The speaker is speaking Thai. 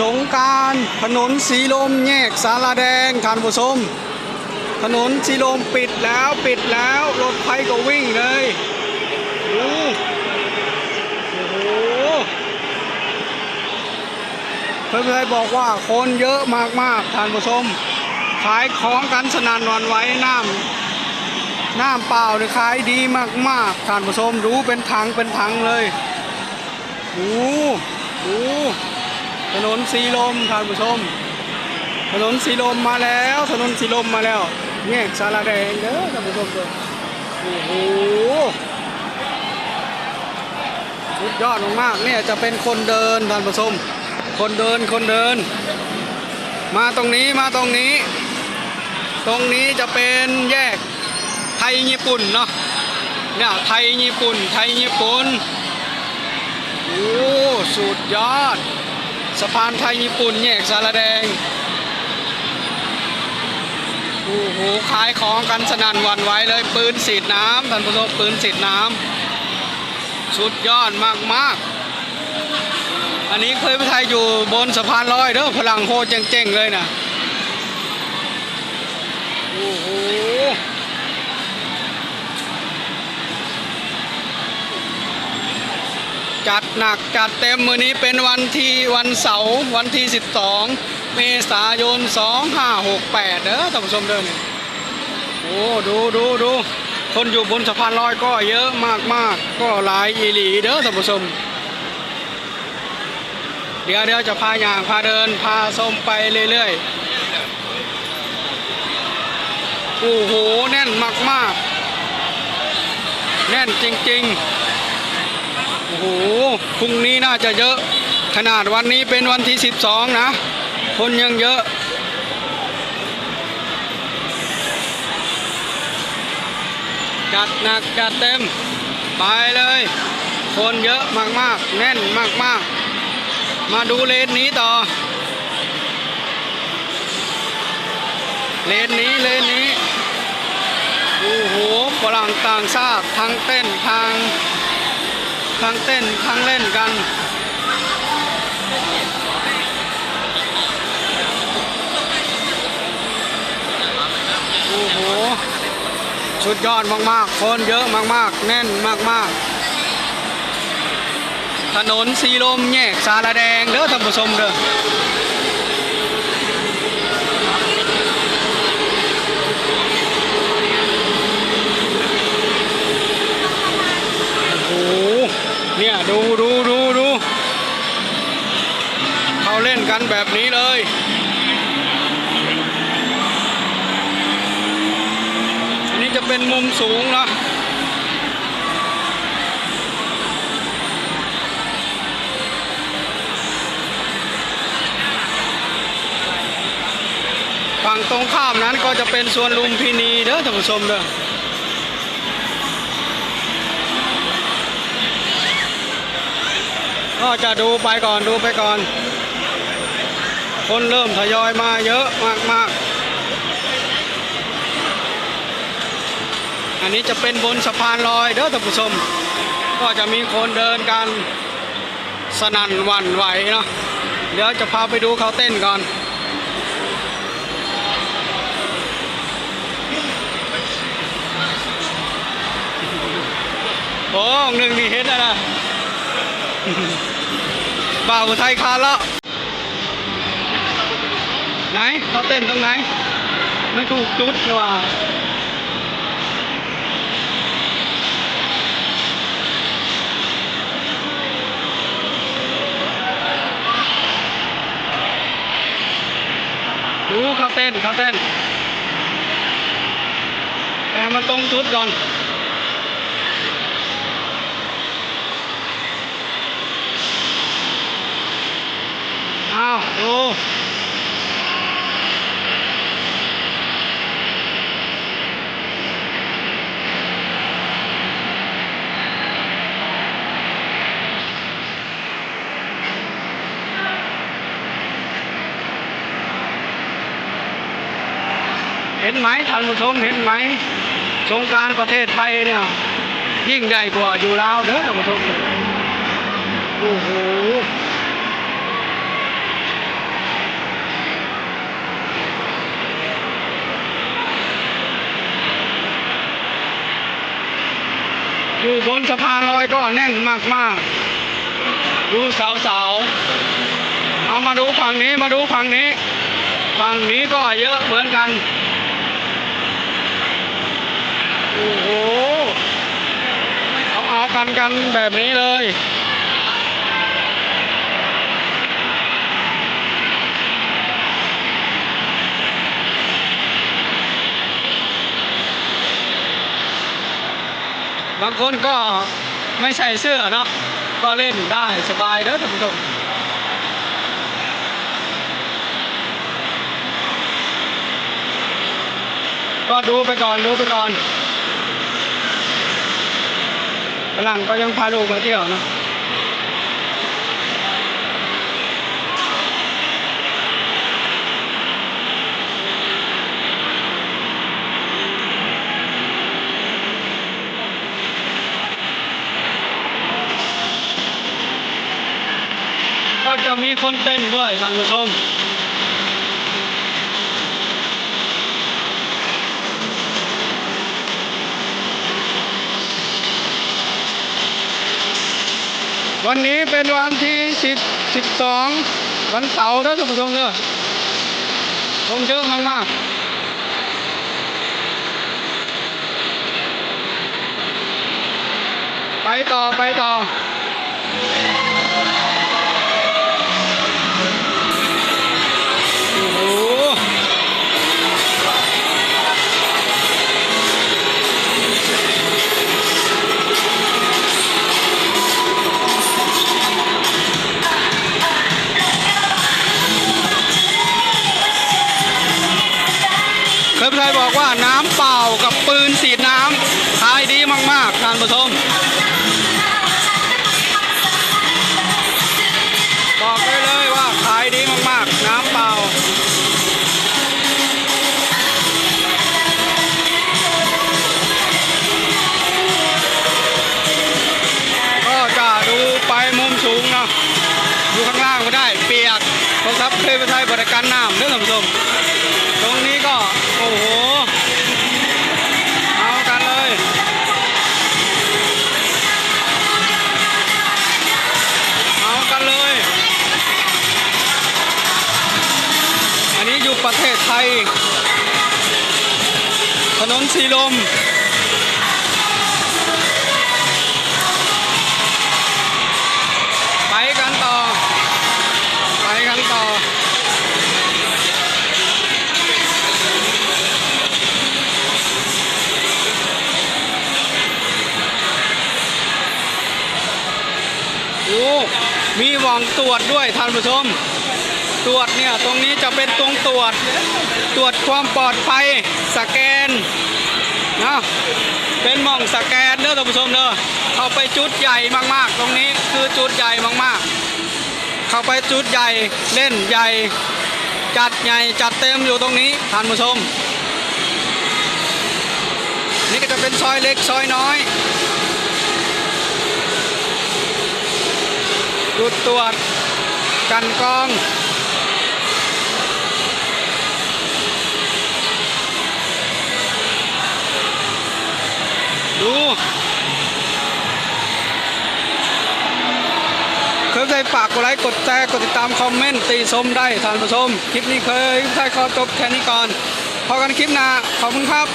สงการถนนสีลมแยกสาราแดงท่านผู้ชมถนนสีลมปิดแล้วปิดแล้วรถไฟก็วิ่งเลยดูโอ้โหเพื่อนๆบอกว่าคนเยอะมากๆท่านผู้ชมขายของกันสนั่นวันไว้น้ำน้ำเปล่าเนี่ยขายดีมากๆท่านผู้ชมดูเป็นถังเป็นถังเลยดูดู ถนนสีลมท่านผู้ชม ถนนสีลมมาแล้ว ถนนสีลมมาแล้วแยกสาราแดงเด้อท่านผู้ชมเด้อโอ้โหสุดยอดมากๆเนี่ยจะเป็นคนเดินท่านผู้ชม คนเดินคนเดิน มาตรงนี้มาตรงนี้ ตรงนี้จะเป็นแยกไทยญี่ปุ่นเนาะเนี่ยไทยญี่ปุ่น ไทยญี่ปุ่นโอ้สุดยอด สะพานไทยญี่ปุ่นแยกสารแดง โอ้โหขายของกันสนั่นหวันไหวเลย ปืนสีดน้ำท่านผู้ชมปืนสีดน้ำสุดยอดมากมากอันนี้เคยไปถ่ายอยู่บนสะพานลอยเด้อพลังโหเจ๋งๆเลยนะโอ้โห จัดหนักจัดเต็มมือนี้เป็นวันที่วันเสาร์วันที่ 12 เมษายน 2568เด้อท่านผู้ชมเด้อนี่โอ้ดูดูดูคนอยู่บนสะพานลอยก็เยอะมากมากก็หลายอีหลีเด้อท่านผู้ชมเดี๋ยวเดี๋ยวจะพาอย่างพาเดินพาชมไปเรื่อยๆโอ้โหแน่นมากๆแน่นจริง ๆ โอ้โหพรุ่งนี้น่าจะเยอะ ขนาดวันนี้เป็นวันที่ 12 นะ คนยังเยอะ จัดหนักจัดเต็ม ไปเลย คนเยอะมากๆ แน่นมากๆ มาดูเลนนี้ต่อ เลนนี้เลนนี้ โอ้โหฝรั่งต่างชาติทั้งเต้นทาง ทั้งเต้นทั้งเล่นกันโอ้โหสุดยอดมากๆ คนเยอะมากๆ แน่นมากๆ ถนนสีลมแยกสารแดงเด้อท่านผู้ชมเด้อ โอ้โห เนี่ย ดูดูดูดูเขาเล่นกันแบบนี้เลย อันนี้จะเป็นมุมสูงนะฝั่งตรงข้ามนั้นก็จะเป็นสวนลุมพินีเด้อท่านผู้ชมเด้อ ก็จะดูไปก่อนดูไปก่อน คนเริ่มทยอยมาเยอะมากๆ อันนี้จะเป็นบนสะพานลอยเด้อท่านผู้ชม ก็จะมีคนเดินกันสนั่นหวั่นไหวเนาะเดี๋ยวจะพาไปดูเขาเต้นก่อนโอ้หนึ่งนี่เห็นแล้วนะ บ่าวไทยคานแล้วไหนเขาเต้นตรงไหน ไม่ถูกจุดนี่ว่าดูเขาเต้นเขาเต้นแต่มันตรงจุดก่อน อ้าวดูเห็นไหมท่านผู้ชมเห็นไหมสงการประเทศไทยเนี่ยยิ่งใหญ่กว่าอยู่ลาวเด้อท่านผู้ชมโอ้โห บนสะพานลอยก็แน่นมากๆ ดูสาวๆ เอามาดูฝั่งนี้มาดูฝั่งนี้ ฝั่งนี้ก็เยอะเหมือนกัน โอ้โห เอาเอากันกันแบบนี้เลย บางคนก็ไม่ใส่เสื้อเนาะก็เล่นได้สบายเด้อท่านผู้ชมก็ดูไปก่อนดูไปก่อนฝรั่งก็ยังพาลูกมาเที่ยวเนาะ มีคนเต้นด้วยท่านผู้ชมวันนี้เป็นวันที่สิบสิบสองวันเสาร์นะท่านผู้ชมเด้อคนเยอะมากมากไปต่อไปต่อ ดีมากๆท่านผู้ชม บอกได้เลยว่าขายดีมากๆ น้ำเปล่าก็จะดูไปมุมสูงเนาะดูข้างล่างก็ได้เปียกเพราะครับเคยไปใช้บริการน้ำเรื่อท่านผู้ชม ตรงนี้ก็ โอ้โห ย ถนนสีลม ไปกันต่อ ไปกันต่อ โอ้ มีหว่องตรวจด้วยท่านผู้ชม ตรวจเนี่ยตรงนี้จะเป็นตรงตรวจตรวจความปลอดภัยสแกนนะเป็นมองสแกนเด้อท่านผู้ชมเด้อเข้าไปจุดใหญ่มากๆ ตรงนี้คือจุดใหญ่มากๆ เข้าไปจุดใหญ่เล่นใหญ่จัดใหญ่จัดเต็มอยู่ตรงนี้ท่านผู้ชม นี่ก็จะเป็นซอยเล็กซอยน้อยจุดตรวจกันกอง ดูเคยใจฝากกดไลค์กดแชร์กดติดตามคอมเมนต์ตีชมได้ท่านผู้ชม คลิปนี้เคยใช้ขอจบแค่นี้ก่อนพอกันคลิปหน้าขอบคุณครับ